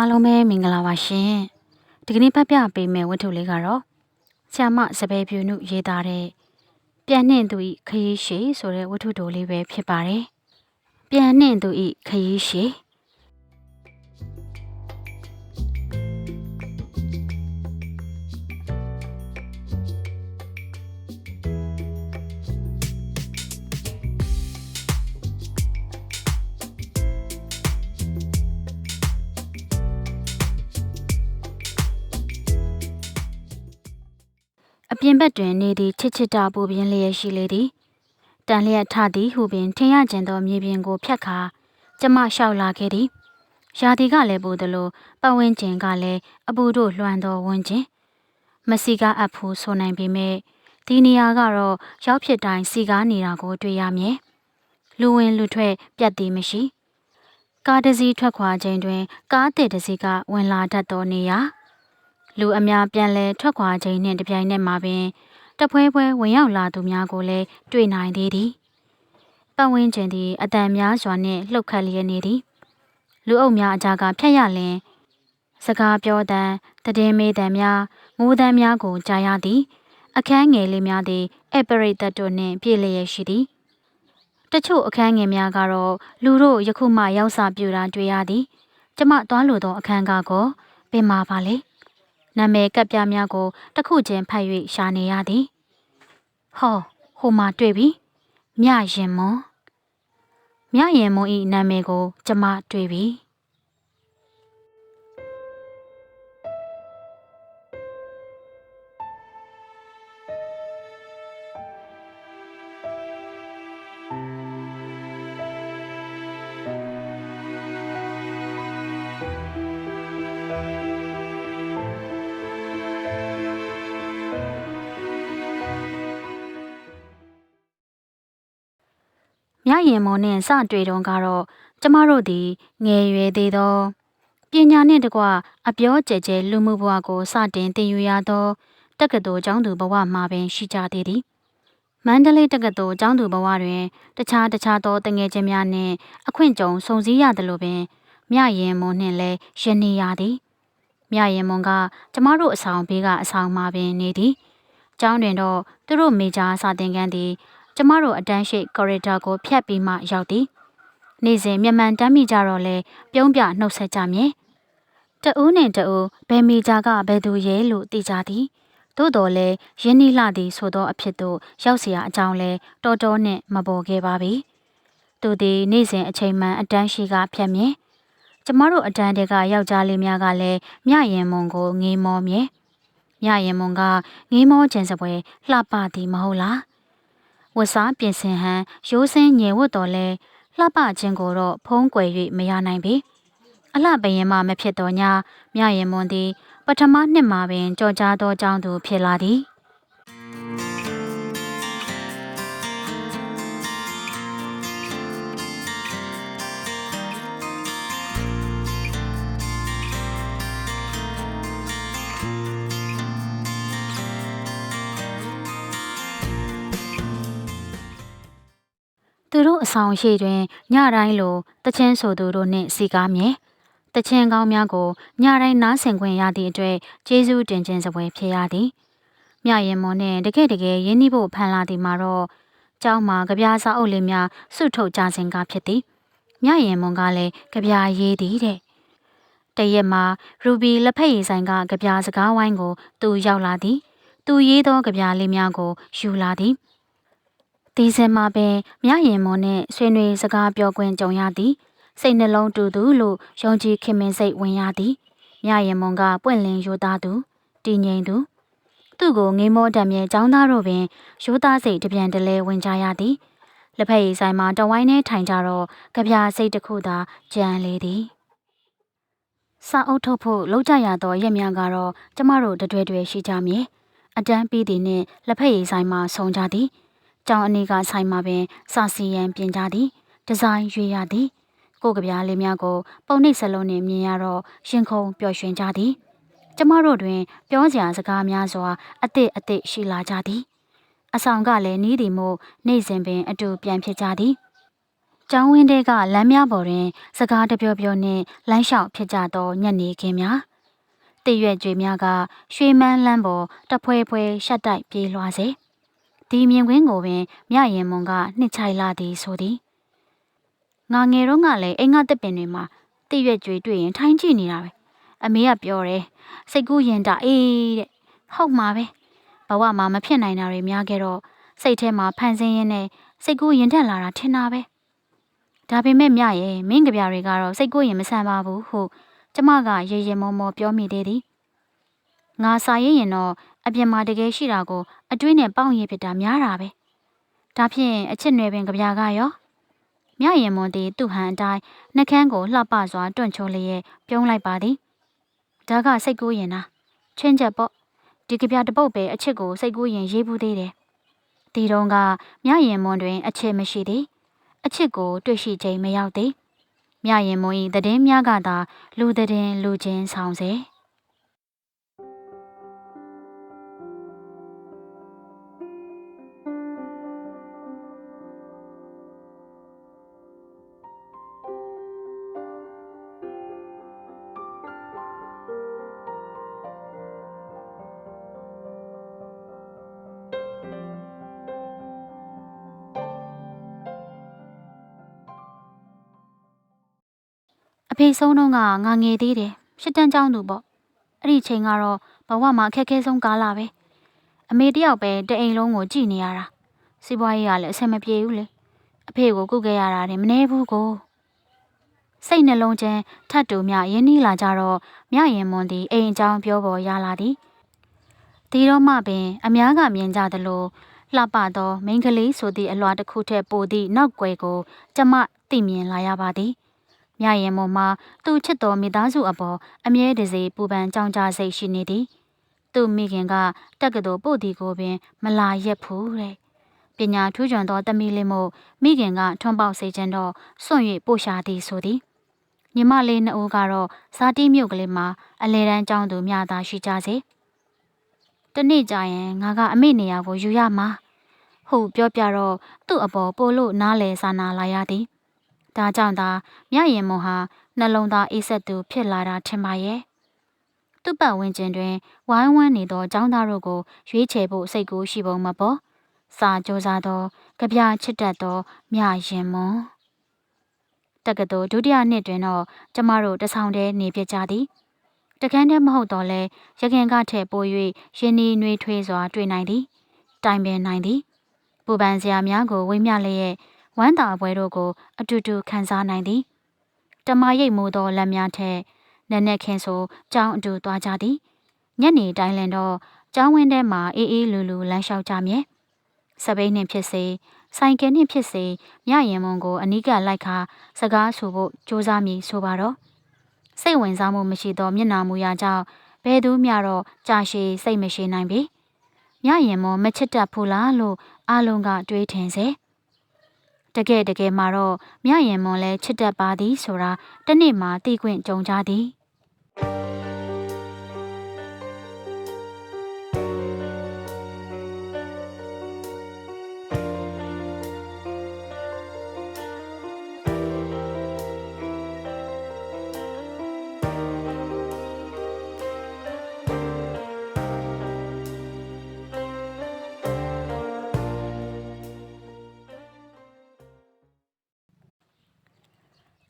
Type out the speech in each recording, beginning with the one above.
အားလုံးပဲမင်္ဂလာပါရှင်ဒီကနေ့ဖတ်ပြပေးမယ့်ဝတ္ထုလေးကတော့ဆ iam မစပယ်ပြူနုရေးသားတဲ့ပြန်နှင့်သူဤခရီးရှည်ဆိုတဲ့ဝတ္ထုတိုလေးပဲဖြစ်ပါတယ်ပြန်နှင့်သူဤခရီးရှ ပြင်ဘက်တွင်နေသည်ချစ်ချစ်တာပူပြင်းလျက်ရှိလေသည်တန်လျက်ထသည်ဟုပင်ထင်ရကျင်သောမြေပြင်ကိုဖြတ်ခါကျမလျှောက်လာခဲ့သည်ရာသီကလည်းပူသလိုပတ်ဝန်းကျင်ကလည်းအပူတို့လွှမ်းသောဝန်းကျင်မစီကားအပ်ဖို့ဆိုနိုင်ပေမဲ့ဒီနေရာကတော့ရောက်ဖြစ်တိုင်းစီကားနေတာကိုတွေ့ရမည်လူဝင်လူထွက်ပြတ်သည်မရှိကားတစ်စီးထွက်ခွာခြင်းတွင် ကားအသစ်တစ်စီးကဝင်လာတတ်သောနေရာ လူအများပြန်လဲထွက်ခွာခြင်းနှင့်တပြိုင်နက်မှာပင်တပွဲပွဲဝင်ရောက်လာသူများကိုလည်းတွေ့နိုင်သေးသည်ပတ်ဝန်းကျင်သည်အတန်များစွာနှင့်လှုပ်ခတ်လျက်နေသည်လူအုပ်များအကြားကဖြတ်ရလင်စကားပြောတမ်းတည်င်းမေးတမ်းများငိုးတမ်းများကိုကြားရသည် အခန်းငယ်လေးများသည်အပရိသတ်တို့နှင့်ပြည့်လျက်ရှိသည်တချို့အခန်းငယ်များကတော့လူတို့ယခုမှရောက်စာပြူတာတွေ့ရသည် ကျမသွားလိုသောအခန်းကားကိုပင်မာပါလေ နာမည်ကပ်ပြားများကိုတစ်ခုချင်းဖတ်၍ရှာနေရသည်ဟောဟိုမှာတွေ့ပြီမြရင်မွန်မြရင်မွန်ဤနာမည်ကို ကျမတွေ့ပြီ မြရင်မော်နှင့်စတွေ့တုန်းကတော့ကျမတို့သည်ငယ်ရွယ်သေးသောပညာနှင့်တကွအပြောကျဲကျဲလူမှုဘဝကိုစတင်သင်ယူရသောတက္ကသိုလ်ကျောင်းသူဘဝမှာပင်ရှိကြသေးသည်မန္တလေးတက္ကသိုလ်ကျောင်းသူဘဝတွင်တခြားတခြားသောတငယ်ချင်းများနှင့်အခွင့်ကြုံဆုံစည်းရသလိုပင်မြရင်မွန်နှင့်လည်းယနေရသည်မြရင်မွန်ကကျမတို့အဆောင်ဘေးကအဆောင်မှာပင်နေသည်ကျောင်းတွင်တော့သူတို့မိသားစာသင်ခန်းသည် ကျမတို့အတန်းရှိကော်ရီဒါကိုဖြတ်ပြီးမှရောက်သည်နေ့စဉ်မျက်မှန်တမ်းမိကြတော့လဲပြုံးပြနှုတ်ဆက်ကြမည်တဦးနှင့်တဦးဘယ်မိကြကဘယ်သူရဲလို့သိကြသည်သို့တော်လဲရင်းနှီးလှသည်ဆိုသောအဖြစ်သို့ရောက်เสียအကြောင်းလဲတော်တော်နှင့်မပေါ်ခဲ့ပါပြီသူသည်နေ့စဉ်အချိန်မှန်အတန်းရှိကဖြတ်မြင်ကျမတို့အတန်းတဲကယောက်ျားလေးများကလည်းမြရင်မွန်ကိုငေးမောမြဲမြရင်မွန်ကငေးမောခြင်းစပွဲလှပသည်မဟုတ်လား ဝတ်စားပြင်ဆင်ဟန်ရိုးစင်းညင်ဝတ်တော်လဲလှပခြင်းကိုတော့ဖုံးကွယ်၍မရနိုင်ပေအလှပရင်မှမဖြစ်တော်ညာမြရင်မွန်သည် ပထမနှစ်မှာပင်ကြော်ကြားသောကြောင်းသူဖြစ်လာသည် သူတို့အဆောင်ရှိတွင်ညတိုင်းလိုတချင်းဆိုသူတို့နှင့်စီကားမြဲတချင်းကောင်းများကိုညတိုင်းနားဆင်ခွင့်ရသည့်အတွက်ကျေးဇူးတင်ခြင်းစပွဲဖြစ်ရသည်မြရင်မွန်နှင့်တကယ်တကယ်ရင်းနှီးဖို့ဖန်လာသည်မှာတော့ကျောင်းမှာကြပြားစာအုပ်လေးများစုထုတ်ကြစဉ်ကဖြစ်သည်မြရင်မွန်ကလည်းကြပြားရေးသည်တဲ့တရက်မှာရူဘီလက်ဖက်ရည်ဆိုင်ကကြပြားစကားဝိုင်းကိုသူရောက်လာသည် သူရေးသောကြပြားလေးများကိုယူလာသည် ဒီစင်မှာပင်မြရင်မွန်နှင့်ဆွေးနွေးစကားပြောခွင့်ကြုံရသည်စိတ်နှလုံးတူသူလို့ယုံကြည်ခင်မင်စိတ်ဝင်ရသည်မြရင်မွန်ကပွင့်လင်းရိုးသားသူတည်ငြိမ်သူသူ့ကိုငေးမောတံမြဲចောင်းသားတို့ပင်ရိုးသားစိတ်တပြန်တလဲဝင်ကြရသည်လက်ဖက်ရည်ဆိုင်မှာတဝိုင်းနဲ့ထိုင်ကြတော့ကြပြာစိတ်တစ်ခုသာကြံလေသည်စာအုပ်ထုတ်ဖို့လောက်ကြရသောရက်များကတော့ကျမတို့တတွဲတွဲရှိကြမည်အတန်းပြီးသည်နှင့်လက်ဖက်ရည်ဆိုင်မှာဆုံကြသည် ကျောင်းအနီးကဆိုင်မှာပင်စာစီရန်ပြင်ကြသည်ဒီဇိုင်းရွေးရသည် ကိုကပြားလေးများကို ပုံနှိပ်စလုံးနှင့်မြင်ရတော့ရင်ခုန်ပျော်ရွှင်ကြသည်ကျမတို့တွင် ပြောစရာစကားများစွာအသည့်အသည့်ရှိလာကြသည်အဆောင်ကလည်းနီးသည်မို့နေ့စဉ်ပင် အတူပြန်ဖြစ်ကြသည်ကျောင်းဝင်းတဲကလမ်းများပေါ်တွင် စကားတပြောပြောနှင့်လမ်းလျှောက်ဖြစ်ကြသောညနေခင်းများတည့်ရွက်ကြွေများကရွှေမန်းလမ်းပေါ်တဖွဲဖွဲရှက်တိုက်ပြေးလွှားစေ ဒီမြင်ကွင်းကိုပင်မြရင်မွန်ကနှစ်ချိုင်လာသည်ဆိုသည်ငါငယ်တော့ကလည်းအိမ်ကတစ်ပင်တွေမှာတည့်ရွက်ကြွေတွေ့ရင်ထိုင်းကြည့်နေတာပဲအမေကပြောတယ်စိတ်ကူးရင်တာအေးတဲ့ဟုတ်မှာပဲဘဝမှာမဖြစ်နိုင်တာတွေများခဲ့တော့စိတ်ထဲမှာဖန်ဆင်းရင်းနဲ့စိတ်ကူးရင်တက်လာတာထင်တာပဲဒါပေမဲ့မြရဲ့မင်းကြပြတွေကတော့စိတ်ကူးရင်မဆန်ပါဘူးဟုကျမကရေရေမောမောပြောမိသေးသည်ငါစာရေးရင်တော့အပြင်မှာတကယ်ရှိတာကို အတွေးနဲ့ပေါင့်ရဖြစ်တာများတာပဲဒါဖြင့်အချစ်နွယ်ပင်ကြပြကရောမြရင်မွန်သည်သူ့ဟန်အတိုင်းနှကန်းကိုလှပစွာတွန့်ချိုးလျက်ပြုံးလိုက်ပါသည်ဒါကစိတ်ကူးရင်လားချင်းချက်ပေါ့ဒီကြပြတပုတ်ပဲအချစ်ကိုစိတ်ကူးရင်ရေးဘူးသေးတယ်ဒီတုန်းကမြရင်မွန်တွင် အချစ်မရှိသည်အချစ်ကို တွေ့ရှိချိန်မရောက်သည်မြရင်မွန်၏တည်င်းများကသာလူတည်င်းလူချင်းဆောင်စေ အဖေဆုံးတော့ကငါငယ်သေးတယ်ရှစ်တန်းကျောင်းသူပေါ့အဲ့ဒီချိန်ကတော့ဘဝမှာအခက်အခဲဆုံးကာလပဲအမေတယောက်ပဲတအိမ်လုံးကိုကြည်နေရတာစီးပွားရေးကလည်းအဆင်မပြေဘူးလေအဖေကိုကုခဲ့ရတာတင်မနေဘူးကိုစိတ်နှလုံးချင်းထတ်တူမြရင်းနှီးလာကြတော့မြရင်မွန်သည်အိမ်အကြောင်းပြောပေါ်ရလာသည်ဒီတော့မှပင် အများကမြင်ကြသလိုလှပသောမိန်းကလေးဆိုသည့်အလွာတစ်ခုထက်ပိုသည့်နောက်ွယ်ကိုကျမသိမြင်လာရပါသည် မြရင်မမှာသူ့ချစ်တော်မိသားစုအပေါ်အမြဲတစေပူပန်ကြောင်းကြစိတ်ရှိနေသည်သူ့မိခင်ကတက်ကတော်ပို့ဒီကိုပင် မလာရက်ဘူးတဲ့ပညာထူးချွန်သောတမီလေးမို့မိခင်ကထွန်းပေါက်စေခြင်းတော့စွန့်၍ပို့ရှာသည်ဆိုသည်ညီမလေးနှစ်ဦးကတော့ဇာတိမြို့ကလေးမှာအလဲတန်းကျောင်းသူများသာရှိကြစေတနေ့ကျရင်ငါကအမေနေရာကိုယူရမှာဟုတ်ပြောပြတော့သူ့အပေါ်ပို့လို့နားလဲစာနာလာရသည် ဒါကြောင့်သာမြရင်မွန်ဟာနှလုံးသားအေးဆက်သူဖြစ်လာတာထင်ပါရဲ့သူ့ပတ်ဝန်းကျင်တွင်ဝိုင်းဝန်းနေသောចောင်းသားတို့ကိုရွေးချယ်ဖို့စိတ်ကူးရှိပုံမပေါ်စာကြိုးစားသောကြပြချစ်တတ်သောမြရင်မွန်တက္ကသိုလ်ဒုတိယနှစ်တွင်တော့ကျမတို့တဆောင်တည်းနေပြကြသည်တကန်းတည်းမဟုတ်တော့လဲရခင်ကထက်ပို၍ရင်းနှီးနှွေးထွေးစွာတွေ့နိုင်သည် တိုင်ပင်နိုင်သည်ပူပန်စရာများကိုဝိမျှလျက် ဝမ်းသာပွဲတို့ကိုအတူတူခံစားနိုင်သည်တမရိပ်မိုးသောလက်များထက်နက်နက်ခင်းဆိုကြောင်းအတူသွားကြသည်ညနေတိုင်းလင်တော့ကျောင်းဝင်းထဲမှာအေးအေးလူလူလမ်းလျှောက်ကြမြဲစပိန်နှင့်ဖြစ်စေဆိုင်ကယ်နှင့်ဖြစ်စေမြရင်မုံကိုအနီးကလိုက်ခါစကားဆိုဖို့ကြိုးစားမည်ဆိုပါတော့စိတ်ဝင်စားမှုမရှိသောမျက်နာမူရာကြောင့်ဘယ်သူမျှတော့ကြာရှည်စိတ်မရှိနိုင်ပြီမြရင်မုံမချစ်တတ်ဘူးလားလို့အလုံးကတွေးထင်စေ။ တကယ်တကယ်မှာတော့မြရင်မွန်လဲချစ်တတ်ပါသည်ဆိုတာတနေ့မှသိခွင့်ကြုံကြသည်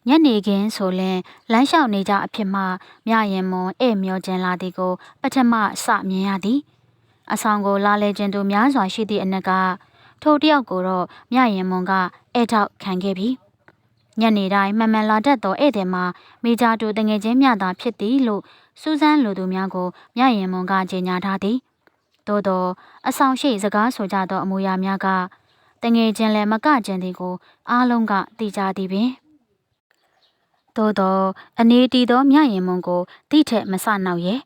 ညနေခင်းဆိုရင်လမ်းလျှောက်နေကြအဖြစ်မှမြရင်မွန်ဧမျောကျင်လာသည်ကို ပထမစမြင်ရသည်အဆောင်ကိုလာလေခြင်းသူများစွာရှိသည့်အနက်ကထိုတယောက်ကိုတော့မြရင်မွန်ကဧထောက်ခံခဲ့ပြီညနေတိုင်းမှန်မှန်လာတတ်သောဧည့်သည်မှာမိဂျာတူတငယ်ချင်းမြသာဖြစ်သည်လို့စူးစမ်းလူသူများကိုမြရင်မွန်ကကြေညာထားသည်သို့သောအဆောင်ရှိစကားဆိုကြသောအမူအရာများကတငယ်ချင်းလည်းမကကျင်သည်ကိုအားလုံးကသိကြသည်ပင် သို့တော့အနေတီသောမြရင်မွန်ကိုတိထက်မဆနောက်ရဲ့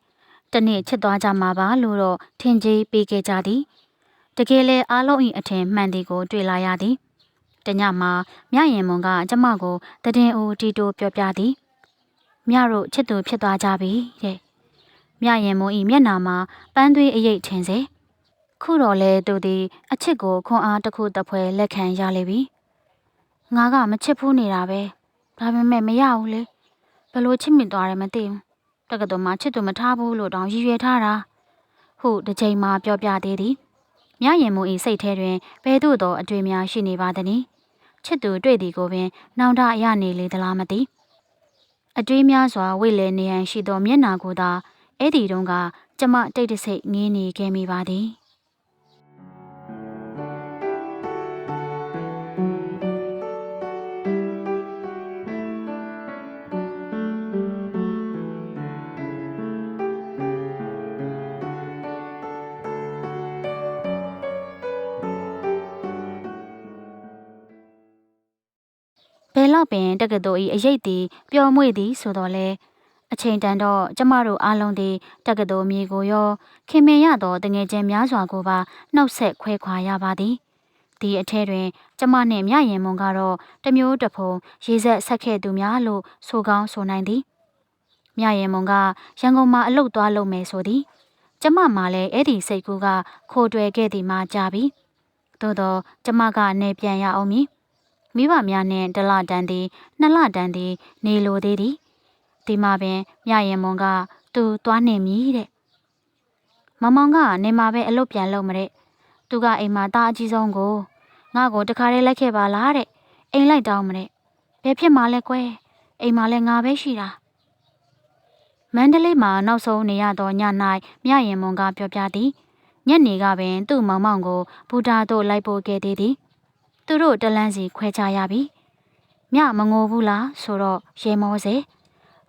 တနေ့ချစ်သွားကြမှာပါလို့တော့ထင်ကြီးပေးခဲ့ကြသည်တကယ်လဲအားလုံး၏အထင်မှန်သည်ကို တွေ့လာရသည်တညမှာမြရင်မွန်ကကျမကိုတည်င်းဦးတီတိုပြောပြသည်မြတို့ချစ်သူဖြစ်သွားကြပြီတဲ့မြရင်မွန်၏မျက်နာမှာပန်းသွေးအရိပ်ထင်စေခုတော့လေသူသည်အချစ်ကိုခွန်အားတစ်ခုတစ်ဖွဲလက်ခံရလေပြီငငါကမချစ်ဘူးနေတာပဲ ဒါပေမဲ့မရဘူးလေဘလို့ချစ်မိသွားတယ်မသိဘူးတက္ကသိုလ်မှာချစ်သူမထားဘူးလို့တောင်ရည်ရွယ်ထားတာဟုတစ်ချိန်မှပြောပြသေးသည်မြရင်မူ၏စိတ်ထဲတွင်ဘဲသို့သောအတွေ့များရှိနေပါသည်ချစ်သူတွေ့သည်ကိုပင် နောင်တရနေလေသလားမသိအတွေးများစွာဝိလေနေရန်ရှိသောမျက်နာကိုသာအဲ့ဒီတုန်းကကျမတိတ်တဆိတ်ငင်းနေခဲ့မိပါသည် လောက်ပင်တက္ကသိုလ်၏အရေးသည်ပျော်မွေ့သည်ဆိုတော့လေအချိန်တန်တော့ကျမတို့အားလုံးသည်တက္ကသိုလ်မြေကိုရောခင်မင်ရသောတငယ်ချင်းများစွာကိုပါနှုတ်ဆက်ခွဲခွာရပါသည်ဒီအထဲတွင် ကျမနှင့်မြရင်မွန်ကတော့တမျိုးတစ်ဖုံရေးဆက်ဆက်ခဲ့သူများလို့ဆိုကောင်းဆိုနိုင်သည်မြရင်မွန်ကရန်ကုန်မှာအလုပ်သွားလုပ်မယ်ဆိုသည်ကျမမှလည်းအဲ့ဒီစိတ်ကူးကခိုးတွယ်ခဲ့သည်မှကြာပြီသို့တော့ကျမကနေပြန်ရအောင်မည် မိဘများနှင့်တလတန်သည်နှစ်လတန်သည် နေလိုသေးသည်ဒီမှာပင်မြရင်မွန်က သူသွားနေမည်တဲ့မမောင်ကနေမှာပဲအလုပ်ပြန်လုပ်မတဲ့သူကအိမ်မှာတာအကြီးဆုံးကိုငါ့ကိုတခါတည်းလိုက်ခဲ့ပါလားတဲ့အိမ်လိုက်တောင်းမတဲ့ဘယ်ဖြစ်မှလဲကွယ်အိမ်မှာလဲငါပဲရှိတာမန္တလေးမှာနောက်ဆုံးနေရသောည၌မြရင်မွန်ကပြောပြသည်ညနေကပင်သူ့မောင်မောင်ကိုဘူတာတို့လိုက်ပို့ခဲ့သေးသည် သူတို့တလန်းစီခွဲခြားရပြီမြမငိုဘူးလားဆိုတော့ရေမောစေ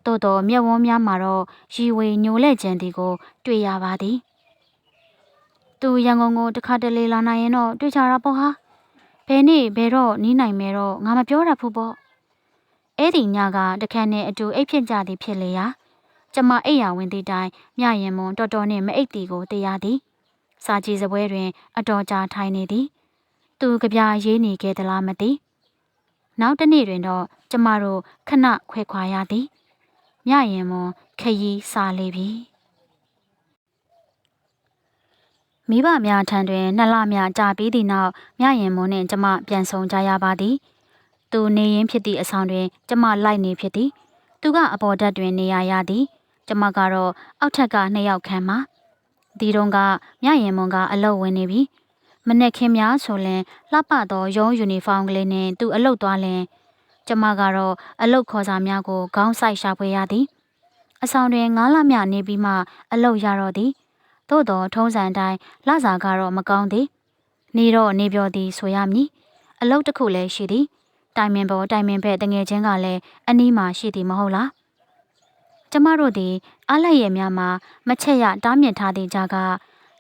တိုးတော်မျက်ဝန်းများမှာတော့ရီဝေညိုလဲ့ခြင်းဒီကိုတွေ့ရပါသည်သူရန်ကုန်ကိုတခါတလေလာနိုင်ရင်တော့တွေ့ကြတာပေါ့ဟာဘယ်နေ့ဘယ်တော့နီးနိုင်မဲတော့ငါမပြောတတ်ဘူးပေါ့အဲ့ဒီညကတခါနဲ့အတူအိတ်ဖြစ်ကြသည်ဖြစ်လေရာကျမအိတ်ရဝင်သည့်တိုင်မြရင်မွန်တော်တော်နဲ့မအိတ်တီကိုတရားသည်စာကြည့်စပွဲတွင် အတော်ကြာထိုင်နေသည် သူကြပြရေးနေခဲ့သလားမသိနောက်တစ်နေ့တွင်တော့ကျမတို့ခဏခွဲခွာရသည်မြရင်မွန်ခရီးစားလေပြီမိဘများထံတွင်နှစ်လများကြာပြီးသည့်နောက်မြရင်မွန်နှင့်ကျမပြန်ဆောင်ကြရပါသည်သူနေရင်ဖြစ်သည့်အဆောင်တွင် ကျမလိုက်နေဖြစ်သည် သူကအပေါ်ဓာတ်တွင်နေရရသည် ကျမကတော့အောက်ထက်ကနှစ်ယောက်ခံမှာဒီတုန်းကမြရင်မွန်ကအလုတ်ဝင်နေပြီ မနေ့ခင်များဆိုရင်လှပသောရုံးယူနီဖောင်းကလေးနဲ့သူအလုတ်သွားလင်ကျမကတော့အလုတ်ခေါ်စာများကိုခေါင်းဆိုင်ရှာဖွေရသည်အဆောင်တွင်ငားလမြနေပြီးမှအလုတ်ရတော့သည်သို့တော်ထုံးစံတိုင်းလစာကတော့မကောင်းသည်နေတော့နေပြောသည်ဆိုရမည်အလုတ်တစ်ခုလည်းရှိသည်တိုင်မင်ပေါ်တိုင်မင်ဘက်တငယ်ချင်းကလည်းအနီးမှာရှိသည်မဟုတ်လားကျမတို့သည်အားလိုက်ရများမှာမချက်ရတားမြစ်ထားသည့်ကြားက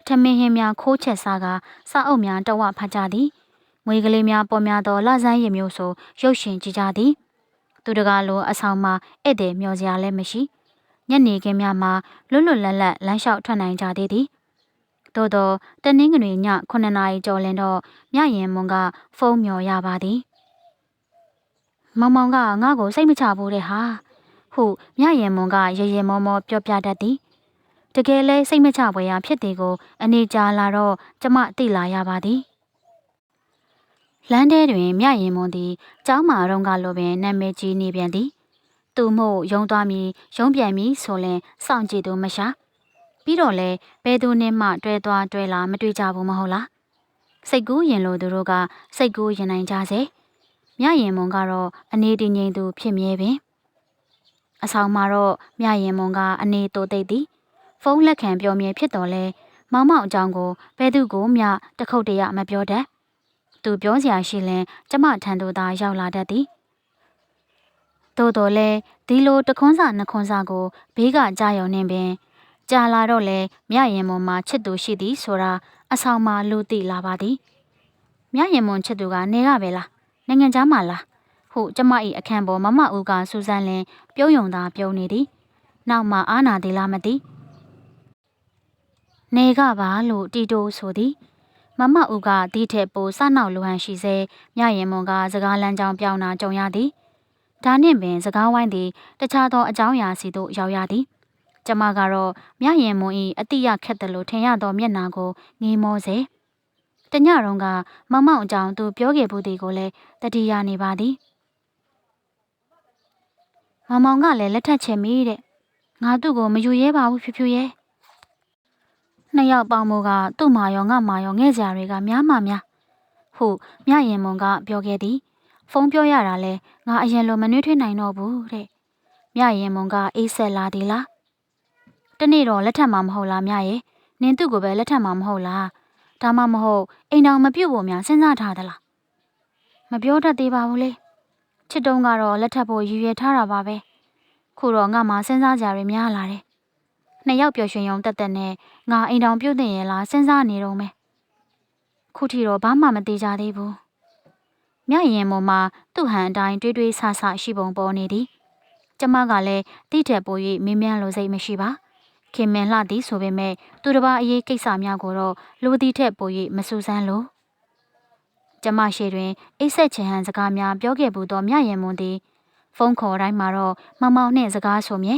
ထမင်းဟင်းများခိုးချက်စားကစာအုပ်များတဝဖတ်ကြသည်ငွေကလေးများပေါ်များသောလဆန်းရည်မျိုးဆိုရုပ်ရှင်ကြည့်ကြသည် သူတကားလိုအဆောင်မှာဧည့်သည်မျောစရာလည်းမရှိညနေခင်းများမှာလွတ်လွတ်လပ်လပ်လမ်းလျှောက်ထွက်နိုင်ကြသေးသည်သို့တော့တနင်္ဂနွေည9နာရီကျော်လင်တော့မြရင်မွန်ကဖုန်းမျော်ရပါသည်မောင်မောင်ကငါ့ကိုစိတ်မချဘူးတဲ့ဟာဟုမြရင်မွန်ကရေရေမောမောပြောပြတတ်သည် တကယ်လဲစိတ်မချပွဲရာဖြစ်သည်ကိုအနေကြာလာတော့ကျမသိလာရပါသည်လမ်းထဲတွင်မြရင်မွန်သည်ကျောင်းမာရုံးကလိုပင်နာမည်ကြီးနေပြန်သည်သူမို့ယုံသွားမည်ယုံပြန်မည်ဆိုရင်စောင့်ကြည့်သူမရှာပြီးတော့လဲဘယ်သူနဲ့မှတွဲသွားတွဲလာမတွေ့ကြဘူးမဟုတ်လားစိတ်ကူးရင်လို့သူတို့ကစိတ်ကူးရင်နိုင်ကြစေမြရင်မွန်ကတော့အနေတည်ငြိမ်သူဖြစ်မြဲပင်အဆောင်မှာတော့မြရင်မွန်ကအနေတိုးသိပ်သည် ဖုန်းလက်ခံပြောမြဲဖြစ်တော်လဲမောင်မောင်အကြောင်းကိုဘယ်သူကိုမျှတခုတ်တရမပြောတတ်သူပြောစရာရှိရင်ကျမထံသို့သာရောက်လာတတ်သည်သို့တော်လဲဒီလိုတခွန်းစာနှခွန်းစာကိုဘေးကကြာရုံနဲ့ပင်ကြာလာတော့လဲမြရင်မွန်မှာချစ်သူရှိသည်ဆိုတာအဆောင်မှာလူသိလာပါသည်မြရင်မွန်ချစ်သူကနေကပဲလားနိုင်ငံသားမှာလားဟုကျမ၏အခန့်ပေါ်မမဦးကစူဇန်လင်ပြုံးယုံသာပြုံးနေသည်နောက်မှအာနာသေးလားမသိ နေကပါလို့တီတိုဆိုသည်မမဦးကဒီထက်ပိုစနောက်လိုဟန်ရှိစေမြရင်မွန်ကစကားလမ်းကြောင်းပြောင်းတာကြုံရသည်ဒါနှင့်ပင်စကားဝိုင်းသည်တခြားသောအကြောင်းအရာစီသို့ရောက်ရသည်ကျမကတော့မြရင်မွန်၏အတိရခက်တယ်လို့ထင်ရသောမျက်နာကိုငေးမောစေထတညတုန်းကမောင်မောင်အကြောင်းသူပြောခဲ့ဘူးဒီကိုလည်းတတိယနေပါသည်မောင်မောင်ကလည်းလက်ထက်ချင်မိတဲ့ငါသူ့ကိုမယူရဲပါဘူးဖြူဖြူရဲ နှစ်ယောက်ပေါင်းမို့ကသူ့မာရောငါမာရောငဲ့စရာတွေကများမှများဟုမြရင်မွန်ကပြောခဲ့သည် ဖုန်းပြောရတာလဲငါအရင်လိုမနှွေးထွေးနိုင်တော့ဘူးတဲ့မြရင်မွန်ကအေးဆက်လာသည်လားတနေ့တော့လက်ထက်မှာမဟုတ်လားမြရဲ့နင်သူ့ကိုပဲလက်ထက်မှာမဟုတ်လားဒါမှမဟုတ်အိမ်တော်မပြုတ်ဖို့များစဉ်းစားထားသလားမပြောတတ်သေးပါဘူးလေချစ်တုံးကတော့လက်ထပ်ဖို့ရည်ရွယ်ထားတာပါပဲခုတော့ငါမှစဉ်းစားကြရများလာတယ် နှစ်ယောက်ပျော်ရွှင်ရုံတက်တက်နဲ့ငါအိမ်တော်ပြုတ်တင်ရဲ့လားစဉ်းစားနေတော့မယ်ခုထိတော့ဘာမှမသေးကြသေးဘူးမြရင်မော်မှာသူ့ဟန်အတိုင်းတွေးတွေးဆဆရှိပုံပေါ်နေသည်ကျမကလည်းတိထက်ပို၍မင်းမြန်းလိုစိတ်မရှိပါခင်မင်လှသည်ဆိုပေမဲ့သူတစ်ပါးအရေးကိစ္စများကိုတော့လူသည်ထက်ပို၍မဆူဆန်းလို့ကျမရှိတွင်အိတ်ဆက်ချင်ဟန်စကားများပြောခဲ့ဘူးသောမြရင်မွန်သည်ဖုန်းခေါ်တိုင်းမှာတော့မမောင်နှင့်စကားဆိုမြဲ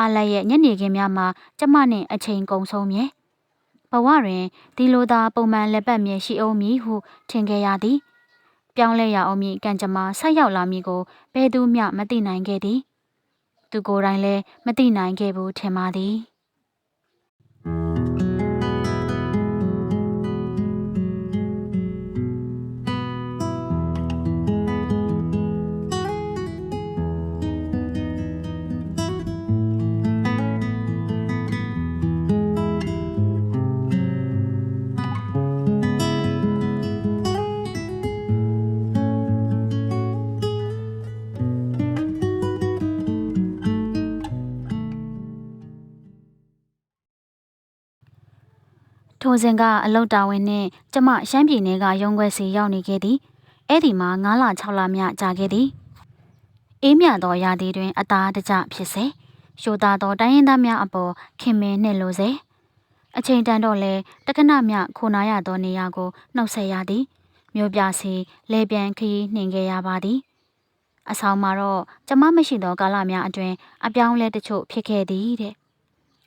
အားလည်းရဲ့ညနေခင်းများမှာကျမနှင့်အချိန်ကုန်ဆုံးမြဲဘဝတွင်ဒီလိုသာပုံမှန်လက်ပတ်မြဲရှိအောင်မည်ဟုထင်ခဲ့ရသည်ပြောင်းလဲရအောင်မည်ကံကြမ္မာဆက်ရောက်လာမည်ကိုဘယ်သူမျှမသိနိုင်ခဲ့သည် သူကိုယ်တိုင်လည်းမသိနိုင်ခဲ့ဘူးထင်ပါသည် ထိုစဉ်ကအလုတ်တာဝန်နှင့်ကျမရှမ်းပြည်နယ်ကရုံးခွဲစီရောက်နေခဲ့သည်အဲ့ဒီမှာ9လ6လမြကြာခဲ့သည်အေးမြသောရာသီတွင် အသားတကြဖြစ်စေရှိုသားသောတိုင်းရင်းသားများအပေါ်ခင်မင်းနှင့်လိုစေအချိန်တန်တော့လဲတက္ကနမြခိုနာရသောနေရာကိုနှုတ်ဆက်ရသည်မြို့ပြစီလေပြန်ခရီးနှင်ခဲ့ရပါသည်အဆောင်မှာတော့ကျမမရှိသောကာလများအတွင်အပြောင်းလဲတချို့ဖြစ်ခဲ့သည်တဲ့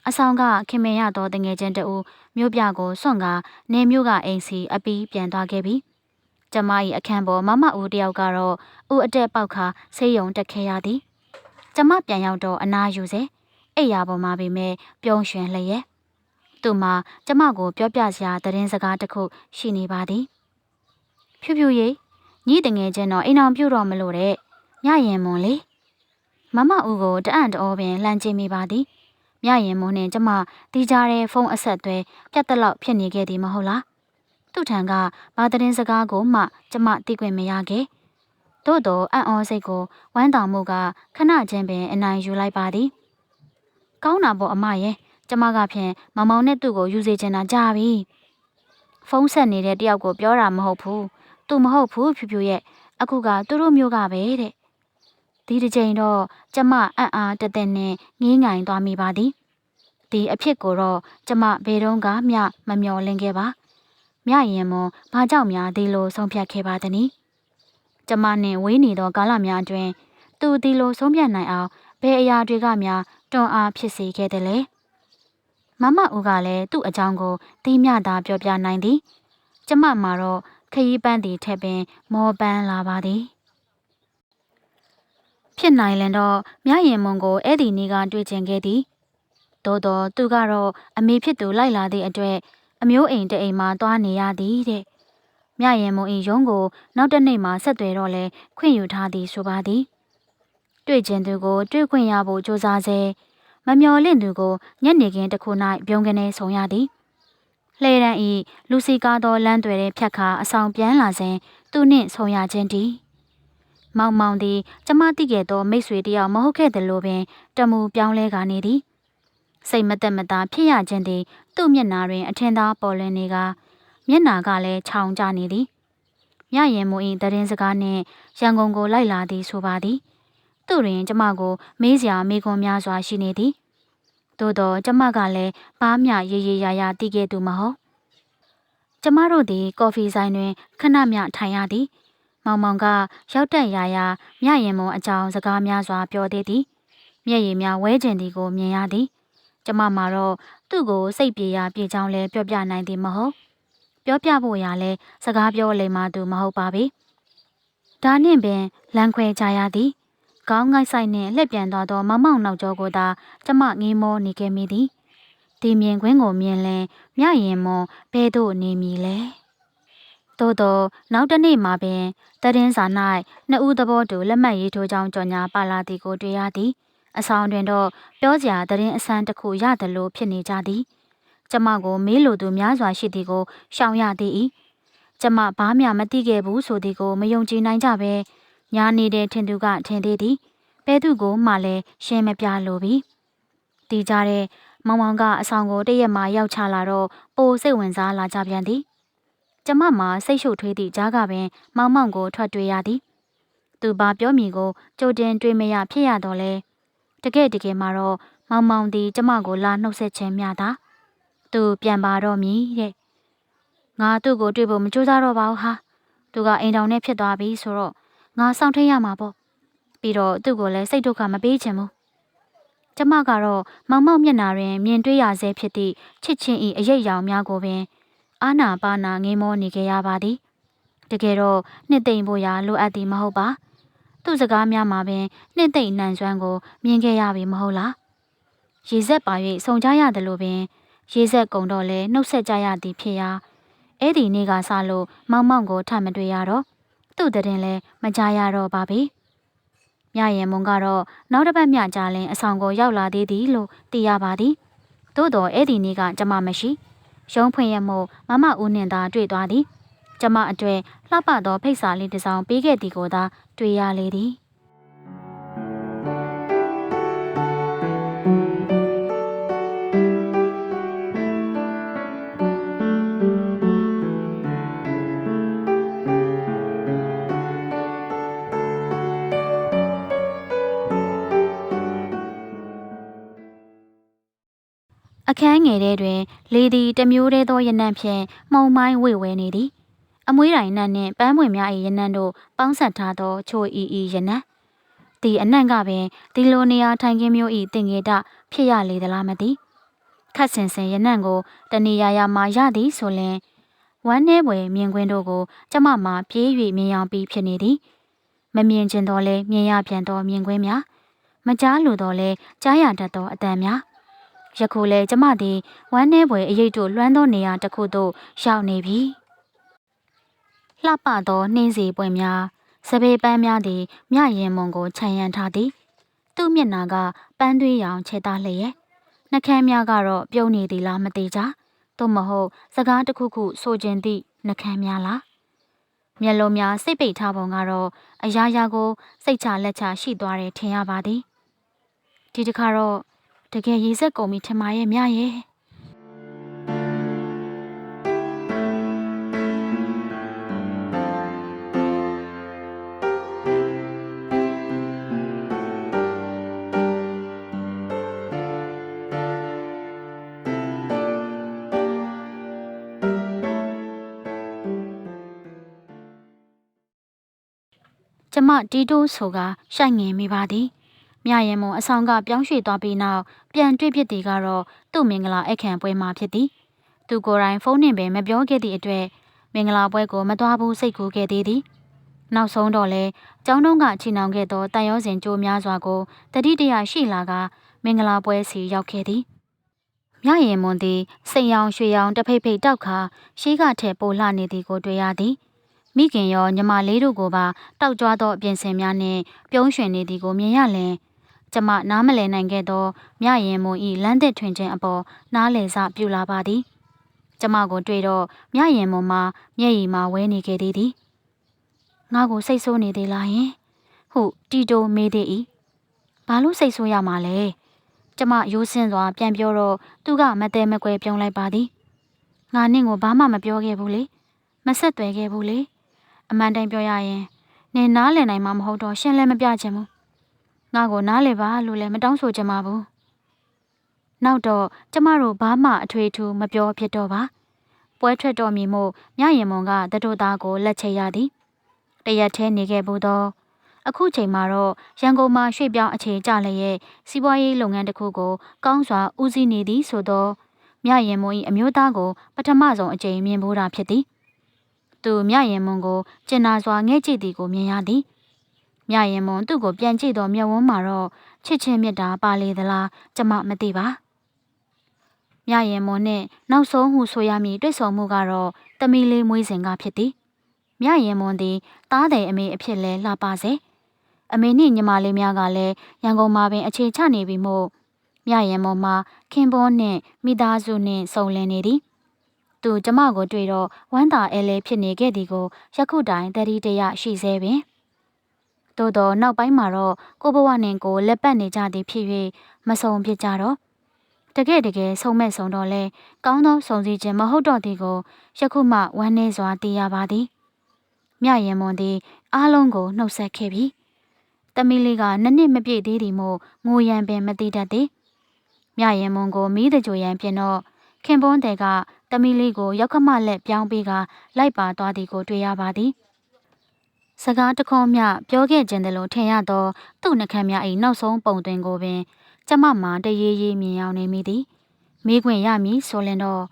အဆောင်ကခင်မင်ရသောတငယ်ချင်းတဦး မြို့ပြကိုစွန့်ကာနေမြို့ကအိမ်စီအပီးပြန်သွားခဲ့ပြီကျမ၏အခန်းပေါ်မမဦးတယောက်ကတော့ဦးအတက်ပေါက်ခါဆေးရုံတက်ခဲ့ရသည်ကျမပြန်ရောက်တော့အနာယူစေအိယာပေါ်မှာပဲမဲ့ပြုံးရွှင်လျက်သူမှကျမကိုပြောပြစရာသတင်းစကားတစ်ခုရှိနေပါသည်ဖြူဖြူရေညီတငယ်ချင်းတော့အိမ်အောင်ပြုတ်တော့မလို့တဲ့ညရင်မွန်လေမမဦးကိုတအံ့တော်ပင်လှမ်းကြည့်မိပါသည် မြရင်မုံနဲ့ကျမတီးကြတဲ့ဖုန်းအဆက်အသွဲပြတ်တလောက်ဖြစ်နေခဲ့သည်မဟုတ်လားသူ့ထံကဘာသတင်းစကားကိုမှကျမသိခွင့်မရခဲ့သို့တော့အံ့ဩစိတ်ကိုဝမ်းတောင်မှုကခဏချင်းပင်အနိုင်ယူလိုက်ပါသည်ကောင်းတာပေါ့အမရဲ့ကျမကဖြင့်မမောင်နဲ့သူ့ကိုယူစေချင်တာကြာပြီဖုန်းဆက်နေတဲ့တယောက်ကိုပြောတာမဟုတ်ဘူးသူမဟုတ်ဘူးဖြူဖြူရဲ့အခုကသူတို့မျိုးကပဲတဲ့ ဒီတစ်ချိန်တော့ကျမအံ့အားတသက်နဲ့ငေးငိုင်သွားမိပါသည်ဒီအဖြစ်ကိုတော့ကျမဘယ်တော့မှမမျှော်လင့်ခဲ့ပါမြရင်မွန်ဘာကြောင့်များဒီလိုဆုံးဖြတ်ခဲ့ပါသနည်းကျမနှင့်ဝေးနေသောကာလများအတွင်းသူဒီလိုဆုံးဖြတ်နိုင်အောင်ဘယ်အရာတွေကများတွန်းအားဖြစ်စေခဲ့တယ်လဲမမဦးကလည်းသူ့အကြောင်းကိုသိမြသာပြောပြနိုင်သည် ကျမမှာတော့ခရီးပန်းသည်ထက်ပင်မောပန်းလာပါသည် ဖြစ်နိုင်လင်တော့မြရင်မုံကိုအဲ့ဒီနေ့ကတွေ့ကျင်ခဲ့သည်သို့တော့သူကတော့အမေဖြစ်သူလိုက်လာသည့်အတွက်အမျိုးအိမ်တအိမ်မှာသွားနေရသည်တဲ့မြရင်မုံ၏ရုံးကိုနောက်တစ်နေ့မှဆက်သွယ်တော့လဲခွင့်ယူထားသည်ဆိုပါသည်တွေ့ကျင်သူကိုတွေ့ခွင့်ရဖို့ကြိုးစားစေမမျော်လင့်သူကိုညနေခင်းတစ်ခု၌ပြုံးကနေဆုံရသည်လှဲတန်းဤလူစီကားသောလမ်းတွေဖြတ်ခါအဆောင်ပြန်လာစဉ်သူနှင့်ဆုံရခြင်းတည်း မောင်မောင်သည်ကျမသိခဲ့သောမိတ်ဆွေတယောက်မဟုတ်ခဲ့သလိုပင်တမူပြောင်းလဲကနေသည်စိတ်မသက်မသာဖြစ်ရခြင်းသည် သူ့မျက်နာတွင် အထင်သာပေါ်လွင်နေကမျက်နာကလည်းခြောင်ကျနေသည်မြရင်မူ၏တရင်စကားနှင့်ရန်ကုန်ကိုလိုက်လာသည်ဆိုပါသည်သူတွင်ကျမကို မေးစရာမေးခွန်းများစွာရှိနေသည်သို့တော့ကျမကလည်းပါးမြရေရေရာရာတီးခဲ့သူမဟုတ်ကျမတို့သည် ကော်ဖီဆိုင်တွင်ခဏမျှထိုင်ရသည် မောင်မောင်ကရောက်တက်ရာရာမြရင်မုံအကြောင်းစကားများစွာပြောသေးသည်မျက်ရည်များဝဲကျင်သည်ကိုမြင်ရသည်ကျမမှာတော့သူ့ကိုစိတ်ပြေရာပြေချောင်းလဲပြောပြနိုင်သည်မဟုတ်ပြောပြဖို့ရလဲစကားပြောလိမ္မာသူမဟုတ်ပါပေ။ဒါနှင့်ပင်လမ်းခွဲကြရသည်။ခေါင်းငိုက်ဆိုင်နှင့်လှည့်ပြန်သွားသောမမောင်နောက်ကျောကိုသာကျမငေးမောနေခဲ့မိသည်။ဒီမြင်ကွင်းကိုမြင်လင်မြရင်မွန်ဘဲသို့နေမည်လဲ။ သို့သောနောက်တစ်နေ့မှာပင်တည်င်းစာ၌နှစ်ဦးသဘောတူလက်မှတ်ရေးထိုးကြောင်းကြော်ညာပါလာသည်ကိုတွေ့ရသည်။အဆောင်တွင်တော့ပြောစရာတည်င်းအစမ်းတစ်ခုရတယ်လို့ဖြစ်နေကြသည်။ကျမကိုမေးလိုသူများစွာရှိသည်ကိုရှောင်ရသည်၏ကျမဘာမှမသိခဲ့ဘူးဆိုသည်ကိုမယုံကြည်နိုင်ကြပဲညာနေတဲ့ထင်သူကထင်သေးသည်ဘဲသူကိုမှလည်းရှင်းမပြလိုပြီတီးကြတဲ့မောင်မောင်ကအဆောင်ကိုတရက်မှရောက်ချလာတော့ပိုစိတ်ဝင်စားလာကြပြန်သည် ကျမမှာစိတ်ရှုပ်ထွေးသည့်ကြားကပင် မောင်မောင်ကိုထွက်တွေ့ရသည်သူဘာပြောမည်ကိုကြိုတင်တွေးမရဖြစ်ရတော့လဲတကယ်တကယ်မှာတော့မောင်မောင်သည်ကျမကိုလာနှုတ်ဆက်ခြင်းများတာသူပြန်ပါတော့မည်တဲ့ငါသူ့ကိုတွေ့ဖို့မကြိုးစားတော့ပါဘူးဟာသူကအိမ်တောင်နဲ့ဖြစ်သွားပြီဆိုတော့ငါစောင့်ထိန်ရမှာပေါ့ပြီးတော့သူ့ကိုလည်းစိတ်ဒုက္ခမပေးချင်ဘူးကျမကတော့မောင်မောက်မျက်နာတွင်မြင်တွေ့ရဆဲဖြစ်သည့်ချစ်ချင်းဤအရေးရောင်များကိုပင် အာနာပါနာငေးမောနေကြရပါသည်တကယ်တော့နှစ်သိမ့်ဖို့ရာလိုအပ်သည်မဟုတ်ပါသူ့စကားများမှာပင်နှစ်သိမ့်နှံစွမ်းကိုမြင်ခဲ့ရပြီမဟုတ်လားရေဆက်ပါ၍စုံကြရတယ်လို့ပင် ရေဆက်ကုံတော့လဲနှုတ်ဆက်ကြရသည်ဖြစ်ရာအဲ့ဒီနေ့ကစလို့မောင်မောင်ကိုထမတွေ့ရတော့သူ့တဲ့လည်းမကြရတော့ပါပြီ။မြရင်မုံကတော့နောက်တစ်ပတ်မြကြလင်အဆောင်ကိုရောက်လာသေးသည်လို့သိရပါသည်။သို့တော်အဲ့ဒီနေ့ကကျမမရှိ။ ရုံးဖွင့်ရမို့မမဦးနှင်သာတွေ့သွားသည်။ကျမအတွေ့လှပသောဖိတ်စာလေးတစ်စောင်ပေးခဲ့သည်ကိုသာတွေ့ရလေသည်။ အခန်းငယ်ထဲတွင် လေသည်တမျိုးတည်းသောရနံ့ဖြင့်မှုံမိုင်းဝေဝဲနေသည်အမွှေးတိုင်နံ့နှင့်ပန်းပွင့်များ၏ရနံ့တို့ပေါင်းဆက်ထားသောချိုအီအီရနံ့ဒီအနံ့ကပင်ဒီလိုနေရာထိုင်ခင်းမျိုး၏တင်ငေတဖြစ်ရလေသလားမသိခတ်ဆင်ဆင်ရနံ့ကိုတနေရာရာမှာရသည်ဆိုလျင်ဝမ်းနေပွေမြင်ကွင်းတို့ကိုကျမမှပြေး၍မြင်အောင်ပြီးဖြစ်နေသည်မမြင်ခြင်းတော့လဲမြင်ရပြန်သောမြင်ကွင်းများမကြားလိုတော့လဲကြားရတတ်သောအတန်များ ယခုလဲကျမသည်ဝမ်းနှဲပွဲအရေးတို့လွှမ်းသောနေရာတစ်ခုသို့ရောက်နေပြီလှပသောနှင်းစီပွင့်များစပယ်ပန်းများသည်မြရင်မုံကိုခြံရံထားသည် သူ့မျက်နာကပန်းသွေးရောင်ခြေသားလျက်နှကန်းများကတော့ပြုံးနေသည်လားမသိကြသို့မဟုတ် စကားတစ်ခုခုဆိုခြင်းသည့်နှကန်းများလားမျက်လုံးများစိတ်ပိတ်ထားပုံကတော့အရာရာကို စိတ်ချလက်ချရှိသွားတယ်ထင်ရပါသည်ဒီတစ်ခါတော့ တကယ်ရေးဆက်ကုန်ပြီထင်ပါရဲ့မြရဲ့ကျမတီတိုးဆိုကရှိုက်ငင်မိပါသည် မြရင်မုံအဆောင်ကပြောင်းရွှေ့သွားပြီးနောက်ပြန်တွေ့ဖြစ်သည်ကတော့သူ့မင်္ဂလာအခမ်းပွဲမှာဖြစ်သည်သူကိုယ်တိုင်ဖုန်းနှင်ပင်မပြောခဲ့သည့်အတွက်မင်္ဂလာပွဲကိုမသွားဘူးစိတ်ကူးခဲ့သေးသည်နောက်ဆုံးတော့လဲကျောင်းတုံးကချီနှောင်ခဲ့သောတန်ရောစင်ကြိုးများစွာကိုတတိတရရှိလာကမင်္ဂလာပွဲစီရောက်ခဲ့သည်မြရင်မွန်သည်စိန်ရောင်ရွှေရောင်တဖိတ်ဖိတ်တောက်ခါရှိကထက်ပိုလှနေသည်ကိုတွေ့ရသည်မိခင်ရောညီမလေးတို့ကိုပါတောက်ကြွားသောအပြင်ဆင်များနှင့်ပြုံးရွှင်နေသည်ကိုမြင်ရလင် ကျမနားမလည်နိုင်ခဲ့သောမြရင်မွန်ဤလမ်းသစ်ထွင်ခြင်းအပေါ်နားလည်စပြုလာပါသည်ကျမကိုတွေ့တော့မြရင်မွန်မှာမျက်ရည်မှာဝဲနေခဲ့သေးသည်ငါကိုစိတ်ဆိုးနေသေးလားယင်ဟုတီတိုမေးသေး၏ဘာလို့စိတ်ဆိုးရမှာလဲကျမရိုးစင်းစွာပြန်ပြောတော့သူကမတဲမကွဲပြုံးလိုက်ပါသည်ငါနင့်ကိုဘာမှမပြောခဲ့ဘူးလေမဆက်သွယ်ခဲ့ဘူးလေအမှန်တိုင်းပြောရရင်နင်နားလည်နိုင်မှာမဟုတ်တော့ရှင်းလည်းမပြချင်ဘူး ငါ့ကိုနားလေပါလို့လည်းမတောင်းဆိုချင်ပါဘူးနောက်တော့ကျမတို့ဘာမှအထွေထူးမပြောဖြစ်တော့ပါပွဲထွက်တော်မီမို့မြရင်မွန်ကတတို့သားကိုလက်ချိတ်ရသည်တရက်ထဲနေခဲ့ဘူးတော့အခုချိန်မှာတော့ရန်ကုန်မှာရွှေ့ပြောင်းအခြေကျလျက်စီးပွားရေးလုပ်ငန်းတစ်ခုကိုကောင်းစွာဦးစီးနေသည်ဆိုတော့မြရင်မွန်၏အမျိုးသားကိုပထမဆုံးအကြိမ်မြင်ဖို့တာဖြစ်သည်သူမြရင်မွန်ကိုကျင်နာစွာငဲ့ကြည့်သည်ကိုမြင်ရသည် မြရင်မွန်သူ့ကိုပြန်ကြည့်သောမျက်ဝန်းမှာတော့ချစ်ချင်းမြတ်တာပါလေသလားကျမမသိပါမြရင်မွန်နှင့်နောက်ဆုံးဟုဆိုရမည်တွေ့ဆုံမှုကတော့တမီလေးမွေးစဉ်ကဖြစ်သည်မြရင်မွန်သည်တားတဲ့အမေအဖြစ်လဲလှပစေအမေနှင့်ညီမလေးများကလည်းရန်ကုန်မှာပင်အခြေချနေပြီမို့မြရင်မွန်မှာခင်ပွန်းနှင့်မိသားစုနှင့်စုံလင်နေသည်သူကျမကိုတွေ့တော့ဝမ်းသာအဲလဲဖြစ်နေခဲ့သည်ကိုယခုတိုင်တတိတရရှိစေပင် သို့တော့နောက်ပိုင်းမှာတော့ကိုဘဝနှင့်ကိုလက်ပတ်နေကြသည်ဖြစ်၍မဆုံဖြစ်ကြတော့တကယ်တကယ်ဆုံမဲ့ဆုံတော့လဲကောင်းသောဆုံစည်းခြင်းမဟုတ်တော့သည်ကိုယခုမှဝမ်းနည်းစွာသိရပါသည်မြရင်မွန်သည်အားလုံးကိုနှုတ်ဆက်ခဲ့ပြီတမီလေးကနှစ်နှစ်မပြည့်သေးသည်မို့ငိုရန်ပင်မသိတတ်သည်မြရင်မွန်ကိုမိတကြိုရန်ပြင်တော့ခင်ပွန်းတဲ့ကတမီလေးကိုရောက်ခမလက်ပြောင်းပေးကလိုက်ပါသွားသည်ကိုတွေ့ရပါသည် စကားတခေါမျှပြောခဲ့ခြင်းတလို့ထင်ရသောသူ့နှခမ်းများ၏နောက်ဆုံးပုံသွင်းကိုပင်ကျမမှတရေရေမြင်ရောက်နေမိသည်မိခွင့်ရမည်ဆိုလင်တော့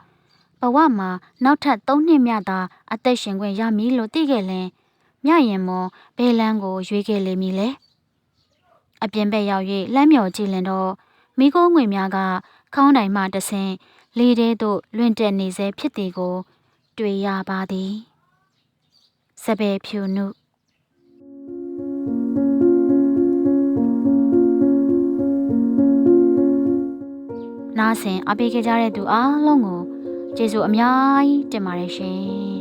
ဘဝမှာနောက်ထပ်၃နှစ်မြသာအသက်ရှင်ခွင့်ရမည်လို့သိခဲ့လင်မြရင်မောဘဲလန်းကိုရွေးခဲ့လိမ့်မည်လေအပြင်ဘက်ရောက်၍လမ်းမြော်ကြည့်လင်တော့မိခိုးငွေများကခေါင်းတိုင်မှတဆင်လေထဲသို့လွင့်တက်နေစေဖြစ်သည်ကို တွေ့ရပါသည်စပယ်ဖြူနု နားဆင်အပေးခဲ့ကြတဲ့သူအားလုံးကိုကျေးဇူးအများကြီးတင်ပါတယ်ရှင်